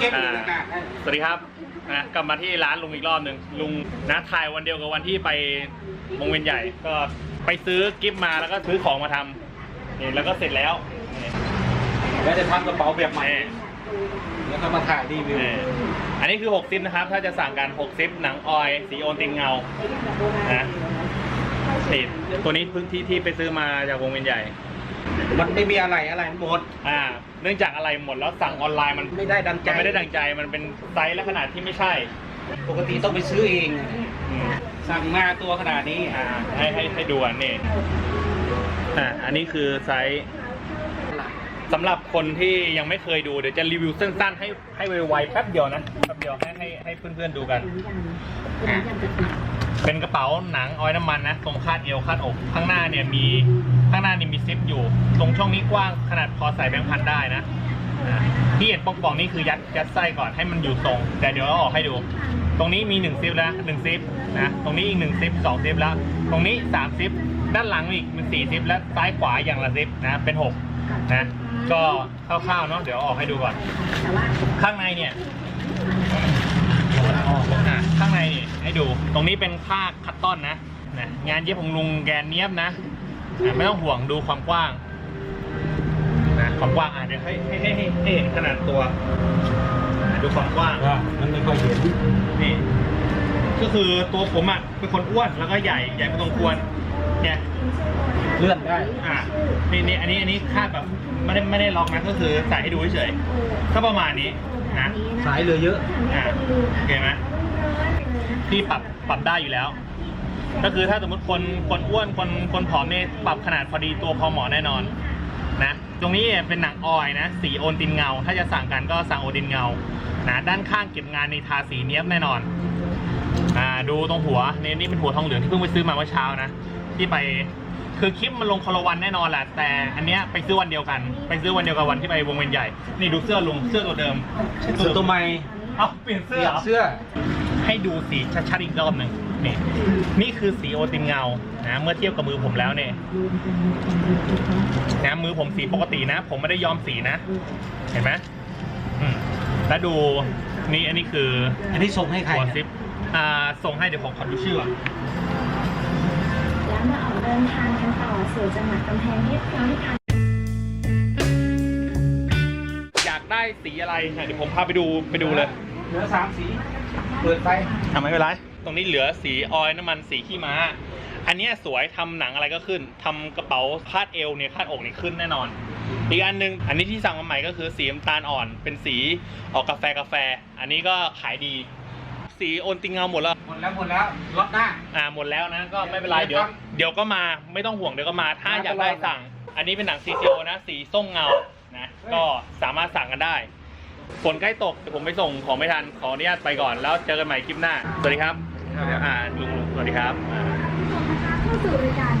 เข้มเลยนะสวัสดีครับนะกลับมาที่ร้านลุงอีกรอบหนึ่งลุงนะถ่ายวันเดียวกับวันที่ไปวงเวียนใหญ่ก็ไปซื้อกิฟต์มาแล้วก็ซื้อของมาทำนี่แล้วก็เสร็จแล้วนี่แล้วจะทำกระเป๋าแบบใหม่ นี่แล้วก็มาถ่ายรีวิวนี่อันนี้คือ6ซิปนะครับ ถ้าจะสั่งกัน6ซิปหนังออยสีโอนติงเงานะนี่ตัวนี้พื้นที่ที่ไปซื้อมาจากวงเวียนใหญ่ มันไม่มีอะไรอะไรหมด อ่า เนื่องจากอะไรหมดแล้วสั่งออนไลน์มันไม่ได้ดังใจ มันไม่ได้ดังใจมันเป็นไซส์และขนาดที่ไม่ใช่ปกติต้องไปซื้อเอง อืมสั่งมาตัวขนาดนี้อ่าให้ให้ให้ดูอันนี้อ่าอันนี้คือไซส์สำหรับคนที่ยังไม่เคยดูเดี๋ยวจะรีวิวสั้นๆให้ให้ไวๆแป๊บเดียวนะแป๊บเดียวให้ให้ให้เพื่อนๆดูกันเป็นกระเป๋าหนังออยน้ำมันนะตรงคาดเอวคาดอกข้างหน้าเนี่ยมีข้างหน้านี่มีซิปอยู่ ตรงช่องนี้กว้างขนาดพอใส่แบงค์พันได้นะที่เห็นป่องๆนี่คือยัดยัดไส้ก่อนให้มันอยู่ทรง แต่เดี๋ยวเราออกให้ดู ตรงนี้มีหนึ่งซิปแล้วหนึ่งซิปนะตรงนี้อีกหนึ่งซิปสองซิปแล้ว ตรงนี้สามซิปด้านหลังอีกเป็นสี่ซิปและซ้ายขวาอย่างละซิปนะเป็นหกนะก็คร่าวๆเนาะเดี๋ยวออกให้ดูก่อน ข้างในเนี่ย อะข้างในนี่ให้ดู ตรงนี้เป็นผ้าคัตตอนนะนะ งานเย็บของลุงแกนเนียบนะอะไม่ต้องห่วงดูความกว้างนะความกว้างอะเดี๋ยวให้ให้ให้ให้ให้เห็นขนาดตัวอะดูความกว้าง ว่ามันไม่ค่อยเห็นนี่ก็คือตัวผมอะเป็นคนอ้วนแล้วก็ใหญ่ใหญ่พอสมควร เนี่ยเลื่อนได้ อะนี่นี่อันนี้อันนี้คาดแบบไม่ได้ไม่ได้ล็อกนะก็คือใส่ให้ดูเฉยๆก็ประมาณนี้นะสายเหลือเยอะ อะโอเคไหมพี่ปรับปรับได้อยู่แล้ว ก็คือถ้าสมมติคนคนอ้วนคนคนผอมเนี่ยปรับขนาดพอดีตัวพอเหมาะแน่นอนนะตรงนี้เนี่ยเป็นหนังออยนะ สีโอนตินเงา ถ้าจะสั่งกันก็สั่งโอตินเงานะด้านข้างเก็บงานในทาสีเนี้ยบแน่นอนอ่าดูตรงหัวนี่นี่เป็นหัวทองเหลืองที่เพิ่งไปซื้อมาเมื่อเช้านะ ที่ไป คือคลิปมันลงคนละวันแน่นอนแหละแต่อันเนี้ยไปซื้อวันเดียวกัน ไปซื้อวันเดียวกับวันที่ไปวงเวียนใหญ่ นี่ดูเสื้อลุงเสื้อตัวเดิมเสื้อตัวใหม่เอ้าเปลี่ยนเปเสื้ลี่อยนเหรอ เสื้อ ให้ดูสีชัดๆอีกรอบหนึ่งนี่นี่คือสีโอตินเงานะเมื่อเทียบกับมือผมแล้วเนี่ยนะมือผมสีปกตินะ ผมไม่ได้ย้อมสีนะ เห็นไหมอืมแล้วดูนี่อันนี้คืออันนี้ส่งให้ใครหัวเนี่ยซิปอ่าส่งให้เดี๋ยวผมขอดูชื่อก่อน แล้วมาออกเดินทางกันต่อสู่จังหวัดกำแพงเพชรพร้อมที่ทางอยากได้สีอะไรเนี่ยเดี๋ยวผมพาไปดูไปดูเลย เหลือสามสี เปิดไฟทำไม่เป็นไร ตรงนี้เหลือสีออยล์น้ำมันสีขี้ม้า อันเนี้ยสวยทำหนังอะไรก็ขึ้นทำกระเป๋าคาดเอวเนี่ยคาดอกนี่ขึ้นแน่นอน อีกอันหนึง อันนี้ที่สั่งมาใหม่ก็คือสีน้ำตาลอ่อน เป็นสีออกกาแฟกาแฟ อันนี้ก็ขายดี สีโอนติงเงาหมดแล้ว หมดแล้วหมดแล้วล็อตหน้า อ่าหมดแล้วนะก็ไม่เป็นไรเดี๋ยว เดี๋ยวก็มาไม่ต้องห่วงเดี๋ยวก็มาถ้ามาตลอดอยากได้สั่ง อันนี้เป็นหนัง CCO นะ สีส้มเงานะก็สามารถสั่งกันได้ฝนใกล้ตกเดี๋ยวผมไปส่งของไม่ทันขออนุญาตไปก่อนแล้วเจอกันใหม่คลิปหน้า สวัสดีครับอ่าลุงลุงสวัสดีครับ